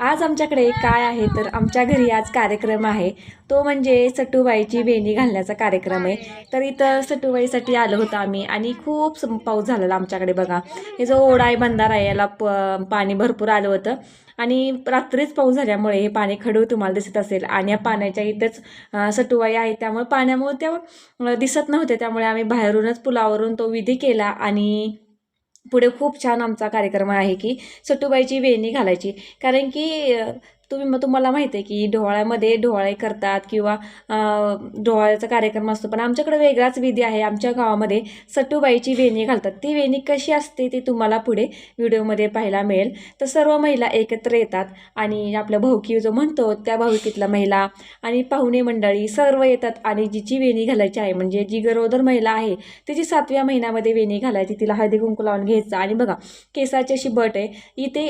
आज आमच्याकडे काय आहे तर आमच्या घरी आज कार्यक्रम आहे. तो म्हणजे सटूबाईची वेणी घालण्याचा कार्यक्रम आहे. तर इथं सटूबाईसाठी आलो होतो आम्ही आणि खूप पाऊस झालेला आमच्याकडे बघा. हे जो ओढा आहे बंधारा आहे याला प पाणी भरपूर आलं होतं. आणि रात्रीच पाऊस झाल्यामुळे हे पाणी खडू तुम्हाला दिसत असेल आणि या पाण्याच्या इथंच सटूबाई आहे. त्यामुळे पाण्यामुळे त्या दिसत नव्हत्या त्यामुळे आम्ही बाहेरूनच पुलावरून तो विधी केला आणि पुढे खूप छान आमचा कार्यक्रम आहे की सटूबाईची वेणी घालायची. कारण की तुम्ही मग तुम्हाला माहिती आहे की ढोवाळ्यामध्ये ढोवाळे करतात किंवा ढोवाळ्याचा कार्यक्रम असतो. पण आमच्याकडे वेगळाच विधी आहे. आमच्या गावामध्ये सटूबाईची वेणी घालतात. ती वेणी कशी असते ती तुम्हाला पुढे व्हिडिओमध्ये पाहायला मिळेल. तर सर्व महिला एकत्र येतात आणि आपल्या भाऊकी जो म्हणतो त्या भाऊकीतल्या महिला आणि पाहुणे मंडळी सर्व येतात आणि जिची वेणी घालायची आहे म्हणजे जी गरोदर महिला आहे तिची सातव्या महिन्यामध्ये वेणी घालायची. तिला हळदी कुंकू लावून घ्यायचं. आणि बघा केसाची अशी बट आहे. इथे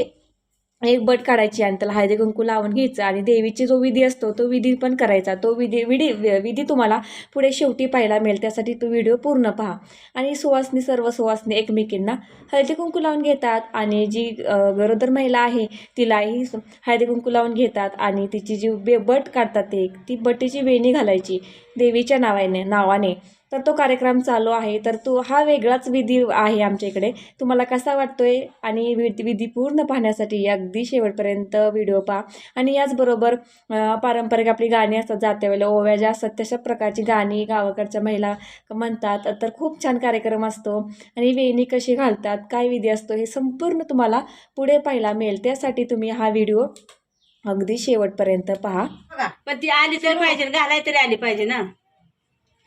एक बट काढायची आणि त्याला हळदी कुंकू लावून घ्यायचं आणि देवीची जो विधी असतो तो विधी पण करायचा. तो विधी विधी विधी तुम्हाला पुढे शेवटी पाहायला मिळेल. त्यासाठी तो व्हिडिओ पूर्ण पहा. आणि सुवासनी सर्व सुवासनी एकमेकींना हळदी कुंकू लावून घेतात आणि जी गरोदर महिला आहे तिलाही हळदी कुंकू लावून घेतात आणि तिची जी बे बट काढतात ते ती बटीची वेणी घालायची देवीच्या नावाने नावाने. तर तो कार्यक्रम चालू आहे. तर तो हा वेगळाच विधी आहे आमच्या इकडे. तुम्हाला कसा वाटतोय? आणि विधी विधी पूर्ण पाहण्यासाठी अगदी शेवटपर्यंत व्हिडिओ पहा. आणि याचबरोबर पारंपरिक आपली गाणी असतात. जात्या वेळेला ओव्या ज्या असतात तशा प्रकारची गाणी गावाकडच्या महिला म्हणतात. तर खूप छान कार्यक्रम असतो. आणि वेणी कशी घालतात काय विधी असतो हे संपूर्ण तुम्हाला पुढे पाहायला मिळेल. त्यासाठी तुम्ही हा व्हिडिओ अगदी शेवटपर्यंत पहा. पण ती आली तर पाहिजे घालाय तरी आली पाहिजे ना?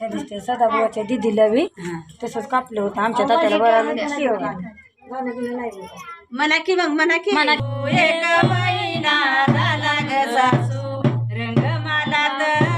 त्या दिवशी सदाभाऊच्या दिदीला बी तसंच कापलं होतं. आमच्या तात्याला बरं म्हणा की मग म्हणा की. एक महिना झाला ग सासू. रंग दुखिया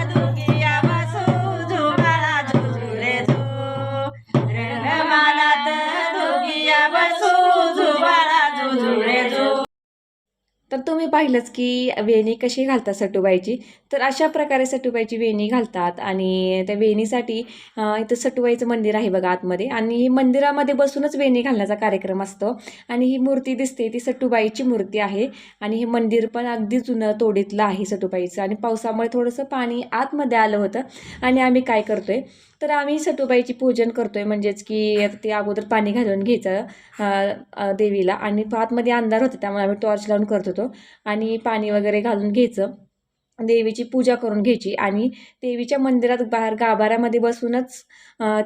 तर तुम्ही पाहिलंच की वेणी कशी घालतात सटुबाईची. तर अशा प्रकारे सटुबाईची वेणी घालतात आणि त्या वेणीसाठी इथं सटुबाईचं मंदिर आहे बघा आतमध्ये आणि ही मंदिरामध्ये बसूनच वेणी घालण्याचा कार्यक्रम असतो. आणि ही मूर्ती दिसते ती सटुबाईची मूर्ती आहे आणि हे मंदिर पण अगदी जुनं तोडीतलं आहे सटुबाईचं आणि पावसामुळे थोडंसं पाणी आतमध्ये आलं होतं आणि आम्ही काय करतोय तर आम्ही सटुबाईची पूजन करतोय म्हणजेच की ते अगोदर पाणी घालून घ्यायचं देवीला आणि आतमध्ये अंधार होतं त्यामुळे आम्ही टॉर्च लावून करतो होतो. आणि पाणी वगैरे घालून घ्यायचं. देवीची पूजा करून घ्यायची. आणि देवीच्या मंदिरात बाहेर गाभाऱ्यामध्ये बसूनच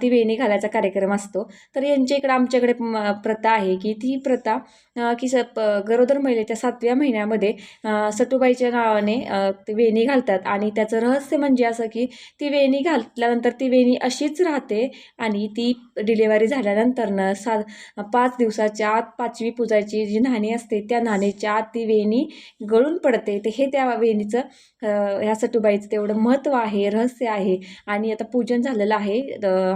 ती वेणी घालायचा कार्यक्रम असतो. तर यांच्या इकडं आमच्याकडे प्रथा आहे की ती प्रथा की स प गरोदर महिलेच्या सातव्या महिन्यामध्ये सटूबाईच्या सटुबाईच्या नावाने ती वेणी घालतात. आणि त्याचं रहस्य म्हणजे असं की ती वेणी घातल्यानंतर ती वेणी अशीच राहते आणि ती डिलेवरी झाल्यानंतरनं सा पाच दिवसाच्या आत पाचवी पूजाची जी नाणी असते त्या नाणीच्या आत ती वेणी गळून पडते. ते हे त्या वेणीचं ह्या सटुबाईचं तेवढं महत्त्व आहे रहस्य आहे. आणि आता पूजन झालेलं आहे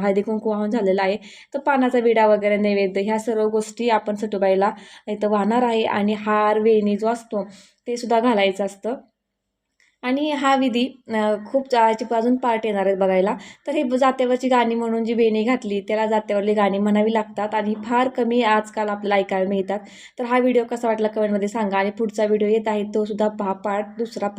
हळदी कुंकू वाहून झालेलं आहे. तर पानाचा विडा वगैरे नैवेद्य ह्या सर्व गोष्टी आपण सटुबाईला इथं वाहणार आहे आणि हार वेणी जो असतो ते सुद्धा घालायचं असतं. आणि हा विधी खूप जायची अजून पार्ट येणार आहेत बघायला. तर हे जात्यावरची गाणी म्हणून जी वेणी घातली त्याला जात्यावरली गाणी म्हणावी लागतात आणि फार कमी आजकाल आपल्याला ऐकायला मिळतात. तर हा व्हिडिओ कसा वाटला कमेंटमध्ये सांगा आणि पुढचा व्हिडिओ येत आहे तो सुद्धा पहा. पार्ट दुसरा पहा.